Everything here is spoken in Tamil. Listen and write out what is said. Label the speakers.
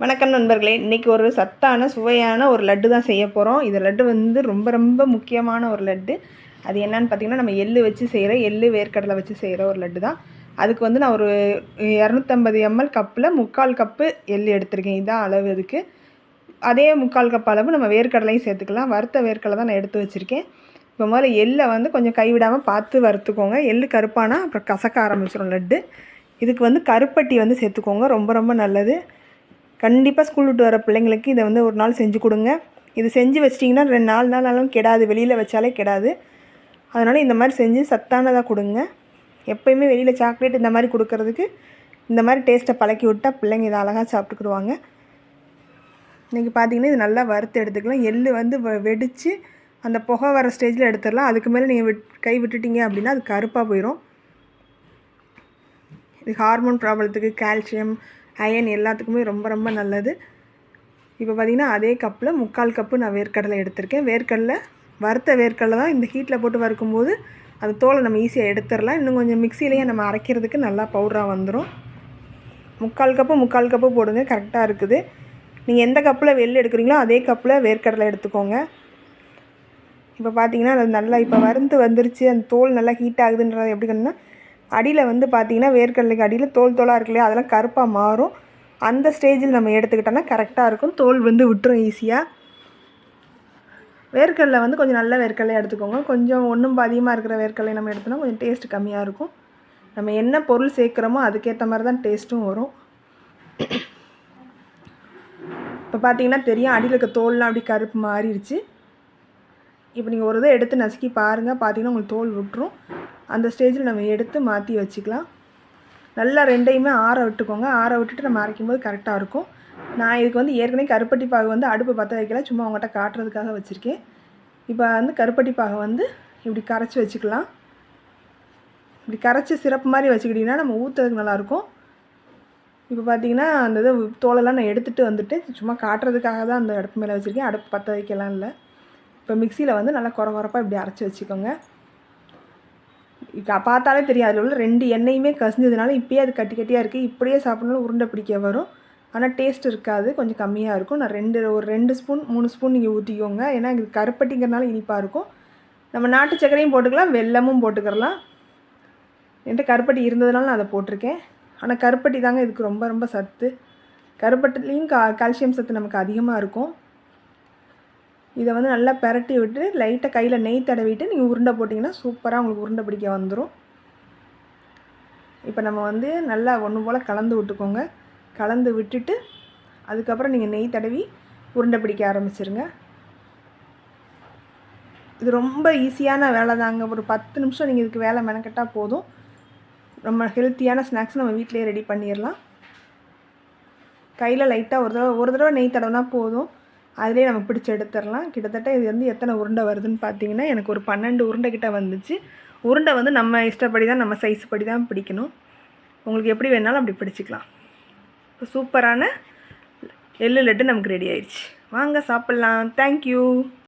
Speaker 1: வணக்கம் நண்பர்களே இன்றைக்கி ஒரு சத்தான சுவையான ஒரு லட்டு தான் செய்ய போகிறோம் இந்த லட்டு வந்து ரொம்ப ரொம்ப முக்கியமான ஒரு லட்டு. அது என்னன்னு பார்த்தீங்கன்னா நம்ம எள்ளு வச்சு செய்கிற எள்ளு வேர்க்கடலை வச்சு செய்கிற ஒரு லட்டு தான். அதுக்கு வந்து நான் ஒரு இரநூத்தம்பது எம்எல் கப்பில் முக்கால் கப்பு எள் எடுத்திருக்கேன். இதுதான் அளவு அதுக்கு. அதே முக்கால் கப் அளவு நம்ம வேர்க்கடலையும் சேர்த்துக்கலாம். வறுத்த வேர்க்கடலை தான் நான் எடுத்து வச்சுருக்கேன். இப்போ முதல்ல எள்ளை வந்து கொஞ்சம் கைவிடாமல் பார்த்து வறுத்துக்கோங்க. எள்ளு கருப்பானா அப்புறம் கசக்க ஆரம்பிச்சிடும் லட்டு. இதுக்கு வந்து கருப்பட்டி வந்து சேர்த்துக்கோங்க. ரொம்ப ரொம்ப நல்லது. கண்டிப்பாக ஸ்கூல் விட்டு வர பிள்ளைங்களுக்கு இதை வந்து ஒரு நாள் செஞ்சு கொடுங்க. இது செஞ்சு வச்சிட்டிங்கன்னா ரெண்டு நாலு நாள் கெடாது. வெளியில் வச்சாலே கெடாது. அதனால் இந்த மாதிரி செஞ்சு சத்தானதாக கொடுங்க. எப்போயுமே வெளியில் சாக்லேட் இந்த மாதிரி கொடுக்கறதுக்கு இந்த மாதிரி டேஸ்ட்டை பழக்கி விட்டால் பிள்ளைங்க இதை அழகாக சாப்பிட்டுக்கிடுவாங்க. இன்றைக்கி பார்த்தீங்கன்னா இது நல்லா வறுத்து எடுத்துக்கலாம். எள் வந்து வெடித்து அந்த புகை வர ஸ்டேஜில் எடுத்துடலாம். அதுக்கு மேலே நீங்கள் விட் கை விட்டுட்டீங்க அப்படின்னா அது கருப்பாக போயிடும் இது ஹார்மோன் ப்ராப்ளத்துக்கு கால்சியம் அயன் எல்லாத்துக்குமே ரொம்ப ரொம்ப நல்லது. இப்போ பார்த்திங்கன்னா அதே கப்பில் முக்கால் கப்பு நான் வேர்க்கடலை எடுத்திருக்கேன். வேர்க்கடலை வறுத்த வேர்க்கடலை தான் இந்த ஹீட்டில் போட்டு வறுக்கும்போது அந்த தோலை நம்ம ஈஸியாக எடுத்துடலாம். இன்னும் கொஞ்சம் மிக்சிலேயே நம்ம அரைக்கிறதுக்கு நல்லா பவுடராக வந்துடும் முக்கால் கப்பு முக்கால் கப்பு போடுங்க. கரெக்டாக இருக்குது. நீங்கள் எந்த கப்பில் வெளில எடுக்கிறீங்களோ அதே கப்பில் வேர்க்கடலை எடுத்துக்கோங்க. இப்போ பார்த்தீங்கன்னா அது நல்லா இப்போ வறுந்து வந்துருச்சு. அந்த தோல் நல்லா ஹீட் ஆகுதுன்றது எப்படி கண்டுனா அடியில் வந்து பார்த்திங்கன்னா வேர்க்கடலைக்கு அடியில் தோல் தோலாக இருக்கு இல்லையா? அதெல்லாம் கருப்பாக மாறும். அந்த ஸ்டேஜில் நம்ம எடுத்துக்கிட்டோன்னா கரெக்டாக இருக்கும். தோல் வந்து விட்டுரும் ஈஸியாக வேர்க்கடலை வந்து கொஞ்சம் நல்ல வேர்க்கடலையாக எடுத்துக்கோங்க. கொஞ்சம் ஒன்றும் அதிகமாக இருக்கிற வேர்க்கடலை நம்ம எடுத்தோம்னா கொஞ்சம் டேஸ்ட் கம்மியாக இருக்கும். நம்ம என்ன பொருள் சேர்க்குறோமோ அதுக்கேற்ற மாதிரி தான் டேஸ்ட்டும் வரும். இப்போ பார்த்தீங்கன்னா தெரியும் அடியில் இருக்க தோல்லாம் அப்படி கருப்பு மாறிடுச்சு. இப்போ நீங்கள் ஒரு இதை எடுத்து நசுக்கி பாருங்கள். பார்த்தீங்கன்னா உங்களுக்கு தோல் விட்டுரும். அந்த ஸ்டேஜில் நம்ம எடுத்து மாற்றி வச்சுக்கலாம். நல்லா ரெண்டையுமே ஆற விட்டுக்கோங்க. ஆற விட்டுட்டு நம்ம அரைக்கும்போது கரெக்டாக இருக்கும். நான் இதுக்கு வந்து ஏற்கனவே கருப்பட்டி பாகு வந்து அடுப்பு பற்ற வைக்கல. சும்மா உங்கள்கிட்ட காட்டுறதுக்காக வச்சுருக்கேன். இப்போ வந்து கருப்பட்டி பாகை வந்து இப்படி கரைச்சி வச்சுக்கலாம். இப்படி கரைச்சி சிறப்பு மாதிரி வச்சுக்கிட்டிங்கன்னா நம்ம ஊற்றுறதுக்கு நல்லாயிருக்கும். இப்போ பார்த்தீங்கன்னா அந்த இது தோலெல்லாம் நான் எடுத்துகிட்டு வந்துட்டு சும்மா காட்டுறதுக்காக தான் அந்த அடுப்பு மேலே வச்சுருக்கேன். அடுப்பு பற்ற வைக்கலாம் இல்லை. இப்போ மிக்சியில் வந்து நல்லா குற குறப்பாக இப்படி அரைச்சி வச்சுக்கோங்க. இப்போ பார்த்தாலே தெரியும் அதில் உள்ள ரெண்டு எண்ணெயுமே கசிஞ்சதுனால இப்போயே அது கட்டி கட்டியாக இருக்குது இப்படியே சாப்பிட்ணும் உருண்டை பிடிக்க வரும். ஆனால் டேஸ்ட் இருக்காது கொஞ்சம் கம்மியாக இருக்கும். நான் ரெண்டு ஒரு ரெண்டு ஸ்பூன் மூணு ஸ்பூன் நீங்கள் ஊற்றிக்கோங்க ஏன்னா இது கருப்பட்டிங்கிறனால இனிப்பாக இருக்கும். நம்ம நாட்டு சர்க்கரையும் போட்டுக்கலாம் வெல்லமும் போட்டுக்கிறலாம் என்கிட்ட கருப்பட்டி இருந்ததுனால நான் அதை போட்டிருக்கேன். ஆனால் கருப்பட்டி தாங்க இதுக்கு ரொம்ப ரொம்ப சத்து. கருப்பட்டிலையும் கா கால்சியம் சத்து நமக்கு அதிகமாக இருக்கும். இதை வந்து நல்லா பெரட்டி விட்டு லைட்டாக கையில் நெய் தடவிட்டு நீங்கள் உருண்டை போட்டிங்கன்னா சூப்பராக உங்களுக்கு உருண்டை பிடிக்க வந்துடும் இப்போ நம்ம வந்து நல்லா ஒன்று போல் கலந்து விட்டுக்கோங்க. கலந்து விட்டுட்டு அதுக்கப்புறம் நீங்கள் நெய் தடவி உருண்டை பிடிக்க ஆரம்பிச்சிருங்க. இது ரொம்ப ஈஸியான வேலை தாங்க ஒரு பத்து நிமிஷம் நீங்கள் இதுக்கு வேலை மெனக்கட்டால் போதும். ரொம்ப ஹெல்த்தியான ஸ்நாக்ஸ் நம்ம வீட்டிலேயே ரெடி பண்ணிடலாம் கையில் லைட்டாக ஒரு தடவை ஒரு தடவை நெய் தடவைனா போதும். அதிலே நம்ம பிடிச்சி எடுத்துடலாம். கிட்டத்தட்ட இது வந்து எத்தனை உருண்டை வருதுன்னு பார்த்தீங்கன்னா எனக்கு ஒரு பன்னெண்டு உருண்டை கிட்ட வந்துச்சு. உருண்டை வந்து நம்ம இஷ்டப்படி தான் நம்ம சைஸ் படி தான் பிடிக்கணும். உங்களுக்கு எப்படி வேணாலும் அப்படி பிடிச்சிக்கலாம். இப்போ சூப்பரான எள்ளு லட்டு நமக்கு ரெடி ஆயிடுச்சு வாங்க சாப்பிட்லாம். தேங்க்யூ